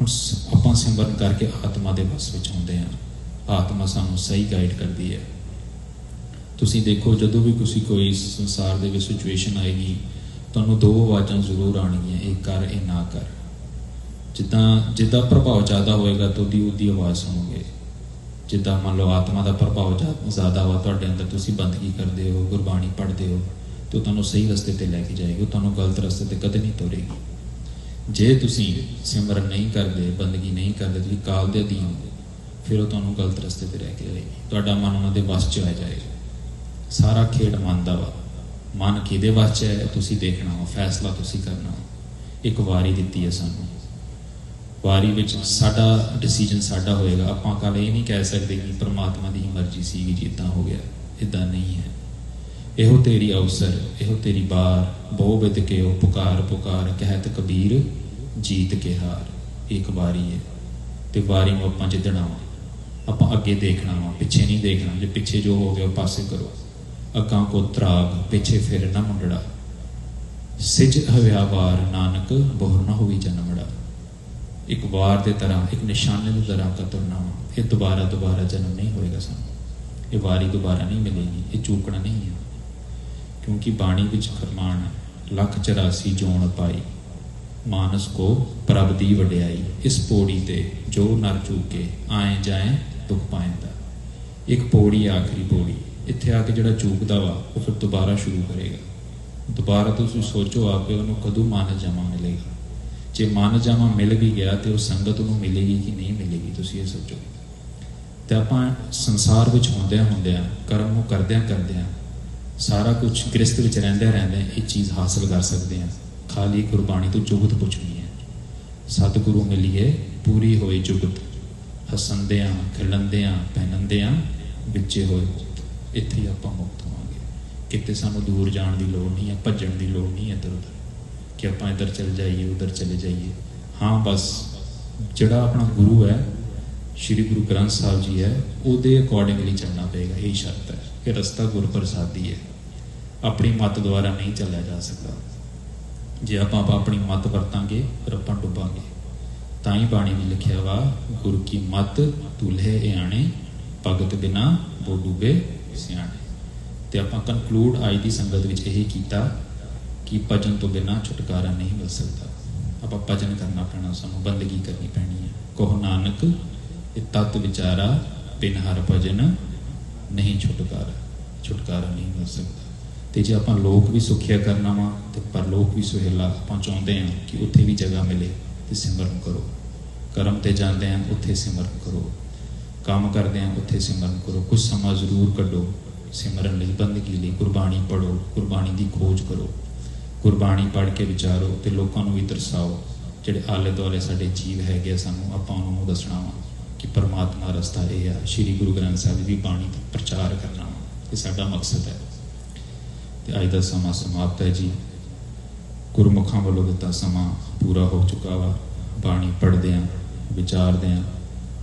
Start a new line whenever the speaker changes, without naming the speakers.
ਹੁਣ ਸ- ਆਪਾਂ ਸਿਮਰਨ ਕਰਕੇ ਆਤਮਾ ਦੇ ਵਸ ਵਿੱਚ ਆਉਂਦੇ ਹਾਂ। ਆਤਮਾ ਸਾਨੂੰ ਸਹੀ ਗਾਈਡ ਕਰਦੀ ਹੈ। ਤੁਸੀਂ ਦੇਖੋ, ਜਦੋਂ ਵੀ ਤੁਸੀਂ ਕੋਈ ਸੰਸਾਰ ਦੇ ਵਿੱਚ ਸਿਚੁਏਸ਼ਨ ਆਏਗੀ, ਤੁਹਾਨੂੰ ਦੋ ਆਵਾਜ਼ਾਂ ਜ਼ਰੂਰ ਆਣਗੀਆਂ ਇਹ ਕਰ, ਇਹ ਨਾ ਕਰ। ਜਿੱਦਾਂ ਜਿੱਦਾਂ ਪ੍ਰਭਾਵ ਜ਼ਿਆਦਾ ਹੋਏਗਾ, ਤਾਂ ਉਹਦੀ ਉਹਦੀ ਆਵਾਜ਼ ਸੁਣੋਗੇ। ਜਿੱਦਾਂ ਮੰਨ ਲਓ ਆਤਮਾ ਦਾ ਪ੍ਰਭਾਵ ਜ਼ਿਆ- ਜ਼ਿਆਦਾ ਵਾ ਤੁਹਾਡੇ ਅੰਦਰ, ਤੁਸੀਂ ਬੰਦਗੀ ਕਰਦੇ ਹੋ, ਗੁਰਬਾਣੀ ਪੜ੍ਹਦੇ ਹੋ, ਤਾਂ ਉਹ ਤੁਹਾਨੂੰ ਸਹੀ ਰਸਤੇ ਤੇ ਲੈ ਕੇ ਜਾਏਗੀ, ਉਹ ਤੁਹਾਨੂੰ ਗਲਤ ਰਸਤੇ ਤੇ ਕਦੇ ਨਹੀਂ ਤੋਰੇਗੀ। ਜੇ ਤੁਸੀਂ ਸਿਮਰਨ ਨਹੀਂ ਕਰਦੇ, ਬੰਦਗੀ ਨਹੀਂ ਕਰਦੇ, ਤੁਸੀਂ ਕਾਲ ਦੇ ਅਧੀਨ ਹੋ, ਫਿਰ ਉਹ ਤੁਹਾਨੂੰ ਗਲਤ ਰਸਤੇ ਤੇ ਰਹਿ ਕੇ ਜਾਏਗੀ ਤੁਹਾਡਾ ਮਨ ਉਹਨਾਂ ਦੇ ਵਸ ਚ ਆ ਜਾਏਗਾ। ਸਾਰਾ ਖੇਡ ਮਨ ਦਾ ਵਾ। ਮਨ ਕਿਹਦੇ ਵਸ ਚ ਹੈ ਤੁਸੀਂ ਦੇਖਣਾ ਵਾ, ਫੈਸਲਾ ਤੁਸੀਂ ਕਰਨਾ ਇੱਕ ਵਾਰੀ ਦਿੱਤੀ ਹੈ ਸਾਨੂੰ। ਵਾਰੀ ਵਿੱਚ ਸਾਡਾ ਡਿਸੀਜਨ ਸਾਡਾ ਹੋਏਗਾ। ਆਪਾਂ ਕੱਲ ਇਹ ਨਹੀਂ ਕਹਿ ਸਕਦੇ ਕਿ ਪ੍ਰਮਾਤਮਾ ਦੀ ਮਰਜ਼ੀ ਸੀਗੀ ਜੀ ਇਦਾਂ ਹੋ ਗਿਆ ਇਦਾਂ ਨਹੀਂ ਹੈ। ਇਹੋ ਤੇਰੀ ਅਵਸਰ, ਇਹੋ ਤੇਰੀ ਬਾਰ, ਬਹੁ ਵਿਦ ਕੇ ਉਹ ਪੁਕਾਰ ਪੁਕਾਰ ਕਹਿਤ ਕਬੀਰ ਜੀਤ ਕੇ ਹਾਰ। ਇੱਕ ਵਾਰੀ ਹੈ ਤੇ ਵਾਰੀ ਨੂੰ ਆਪਾਂ ਜਿੱਦਣਾ ਵਾ, ਆਪਾਂ ਅੱਗੇ ਦੇਖਣਾ ਵਾ, ਪਿੱਛੇ ਨਹੀਂ ਦੇਖਣਾ, ਜੇ ਪਿੱਛੇ ਜੋ ਹੋ ਗਿਆ ਉਹ ਪਾਸੇ ਕਰੋ। ਅੱਗਾਂ ਕੋ ਤਰਾਗ, ਪਿੱਛੇ ਫਿਰ ਨਾ ਮੁੰਡੜਾ। ਸਿਜ ਹਵਿਆ ਵਾਰ ਨਾਨਕ ਬਹੁਰ ਨਾ ਹੋਈ ਜਨਮੜਾ ਇੱਕ ਵਾਰ ਦੇ ਤਰ੍ਹਾਂ, ਇੱਕ ਨਿਸ਼ਾਨੇ ਦੀ ਤਰ੍ਹਾਂ ਕਤਰਨਾ ਵਾ, ਇਹ ਦੁਬਾਰਾ ਦੁਬਾਰਾ ਜਨਮ ਨਹੀਂ ਹੋਏਗਾ ਸਾਨੂੰ। ਇਹ ਵਾਰੀ ਦੁਬਾਰਾ ਨਹੀਂ ਮਿਲੇਗੀ, ਇਹ ਚੂਕਣਾ ਨਹੀਂ ਹੈ। ਕਿਉਂਕਿ ਬਾਣੀ ਵਿੱਚ ਫਰਮਾਨ ਹੈ, ਲੱਖ 84 ਜੋਨ ਪਾਈ ਮਾਨਸ ਕੋ ਪ੍ਰਭ ਦੀ ਵਡਿਆਈ ਇਸ ਪੌੜੀ ਤੇ ਜੋ ਨਰ ਚੂਕੇ ਆਏ ਜਾਏ ਦੁੱਖ ਪਾਇੰਦਾ। ਇੱਕ ਪੌੜੀ ਆਖਰੀ ਪੌੜੀ ਇੱਥੇ ਆ ਕੇ ਜਿਹੜਾ ਚੂਕਦਾ ਵਾ ਉਹ ਫਿਰ ਦੁਬਾਰਾ ਸ਼ੁਰੂ ਕਰੇਗਾ। ਦੁਬਾਰਾ ਤੁਸੀਂ ਸੋਚੋ ਆ ਉਹਨੂੰ ਕਦੋਂ ਮਾਨਸ ਜਮਾ ਮਿਲੇਗਾ। ਜੇ ਮਾਨਸ ਜਮਾ ਮਿਲ ਵੀ ਗਿਆ ਤੇ ਉਹ ਸੰਗਤ ਨੂੰ ਮਿਲੇਗੀ ਕਿ ਨਹੀਂ ਮਿਲੇਗੀ ਤੁਸੀਂ ਇਹ ਸੋਚੋ। ਤੇ ਆਪਾਂ ਸੰਸਾਰ ਵਿੱਚ ਹੁੰਦਿਆਂ ਹੁੰਦਿਆਂ ਕਰਮ ਨੂੰ ਕਰਦਿਆਂ ਕਰਦਿਆਂ ਸਾਰਾ ਕੁਝ ਗ੍ਰਸਤ ਵਿੱਚ ਰਹਿੰਦੇ ਰਹਿੰਦੇ ਇਹ ਚੀਜ਼ ਹਾਸਲ ਕਰ ਸਕਦੇ ਹਾਂ। ਖਾਲੀ ਗੁਰਬਾਣੀ ਤੋਂ ਜੁਗਤ ਪੁੱਛਣੀ ਹੈ। ਸਤਿਗੁਰੂ ਮਿਲੀਏ, ਪੂਰੀ ਹੋਈ ਜੁਗਤ। ਹਸੰਦਿਆਂ ਖਿਲੰਦਿਆਂ ਪਹਿਨੰਦਿਆਂ ਵਿੱਚੇ ਹੋਏ ਮੁਕਤ। ਇੱਥੇ ਹੀ ਆਪਾਂ ਮੁਕਤ ਹੋਵਾਂਗੇ। ਕਿਤੇ ਸਾਨੂੰ ਦੂਰ ਜਾਣ ਦੀ ਲੋੜ ਨਹੀਂ ਹੈ, ਭੱਜਣ ਦੀ ਲੋੜ ਨਹੀਂ ਹੈ ਇੱਧਰ ਉੱਧਰ। ਕਿ ਆਪਾਂ ਇੱਧਰ ਚਲੇ ਜਾਈਏ, ਉੱਧਰ ਚਲੇ ਜਾਈਏ। ਹਾਂ, ਬਸ ਜਿਹੜਾ ਆਪਣਾ ਗੁਰੂ ਹੈ, ਸ਼੍ਰੀ ਗੁਰੂ ਗ੍ਰੰਥ ਸਾਹਿਬ ਜੀ ਹੈ, ਉਹਦੇ ਅਕੋਰਡਿੰਗਲੀ ਚੱਲਣਾ ਪਏਗਾ, ਇਹ ਸ਼ਰਤ ਹੈ ਕਿ ਰਸਤਾ ਗੁਰ ਪ੍ਰਸਾਦੀ ਹੈ। ਆਪਣੀ ਮਤ ਦੁਆਰਾ ਨਹੀਂ ਚੱਲਿਆ ਜਾ ਸਕਦਾ। ਜੇ ਆਪਾਂ ਆਪਣੀ ਮਤ ਵਰਤਾਂਗੇ, ਫਿਰ ਆਪਾਂ ਡੁੱਬਾਂਗੇ। ਤਾਂ ਹੀ ਬਾਣੀ ਵਿੱਚ ਲਿਖਿਆ ਵਾ, ਗੁਰ ਕੀ ਮਤ ਤੁਲਹੇ ਇਆਣੇ, ਭਗਤ ਬਿਨਾ ਬੋ ਡੁੱਬੇ ਸਿਆਣੇ। ਤੇ ਆਪਾਂ ਕਨਕਲੂਡ ਅੱਜ ਦੀ ਸੰਗਤ ਵਿੱਚ ਇਹ ਕੀਤਾ ਕਿ ਭਜਨ ਤੋਂ ਬਿਨਾ ਛੁਟਕਾਰਾ ਨਹੀਂ ਮਿਲ ਸਕਦਾ। ਆਪਾਂ ਭਜਨ ਕਰਨਾ ਪੈਣਾ, ਸਾਨੂੰ ਬੰਦਗੀ ਕਰਨੀ ਪੈਣੀ ਹੈ। ਕਹੋ ਨਾਨਕ, ਇਹ ਤਤ ਵਿਚਾਰਾ ਬਿਨ ਹਰ ਭਜਨ ਨਹੀਂ ਛੁਟਕਾਰਾ ਛੁਟਕਾਰਾ ਨਹੀਂ ਮਿਲ ਸਕਦਾ। ਤੇ ਜੇ ਆਪਾਂ ਲੋਕ ਵੀ ਸੁਖਿਆ ਕਰਨਾ ਵਾ ਤੇ ਪਰਲੋਕ ਵੀ ਸੁਹੇਲਾ ਆਪਾਂ ਚਾਹੁੰਦੇ ਹਾਂ ਕਿ ਉੱਥੇ ਵੀ ਜਗ੍ਹਾ ਮਿਲੇ ਤੇ ਸਿਮਰਨ ਕਰੋ। ਕਰਮ ਤੇ ਜਾਂਦੇ ਹਾਂ ਉੱਥੇ ਸਿਮਰਨ ਕਰੋ। ਕੰਮ ਕਰਦੇ ਹਾਂ ਉੱਥੇ ਸਿਮਰਨ ਕਰੋ। ਕੁਝ ਸਮਾਂ ਜ਼ਰੂਰ ਕੱਢੋ। ਸਿਮਰਨ ਲਈ ਬੰਦਗੀ ਲਈ ਗੁਰਬਾਣੀ ਪੜੋ ਗੁਰਬਾਣੀ ਦੀ ਖੋਜ ਕਰੋ। ਗੁਰਬਾਣੀ ਪੜ੍ਹ ਕੇ ਵਿਚਾਰੋ ਤੇ ਲੋਕਾਂ ਨੂੰ ਵੀ ਦਰਸਾਓ ਜਿਹੜੇ ਆਲੇ ਦੁਆਲੇ ਸਾਡੇ ਜੀਵ ਹੈਗੇ ਆ, ਸਾਨੂੰ ਆਪਾਂ ਉਹਨਾਂ ਨੂੰ ਦੱਸਣਾ ਵਾ ਕਿ ਪਰਮਾਤਮਾ ਰਸਤਾ ਇਹ ਆ। ਸ੍ਰੀ ਗੁਰੂ ਗ੍ਰੰਥ ਸਾਹਿਬ ਦੀ ਬਾਣੀ ਦਾ ਪ੍ਰਚਾਰ ਕਰਨਾ ਵਾ। ਇਹ ਸਾਡਾ ਮਕਸਦ ਹੈ। ਤੇ ਅੱਜ ਦਾ ਸਮਾਂ ਸਮਾਪਤ ਹੈ ਜੀ। ਗੁਰਮੁਖਾਂ ਵੱਲੋਂ ਦਿੱਤਾ ਸਮਾਂ ਪੂਰਾ ਹੋ ਚੁੱਕਾ ਵਾ। ਬਾਣੀ ਪੜ੍ਹਦੇ ਆਂ ਵਿਚਾਰਦੇ ਆਂ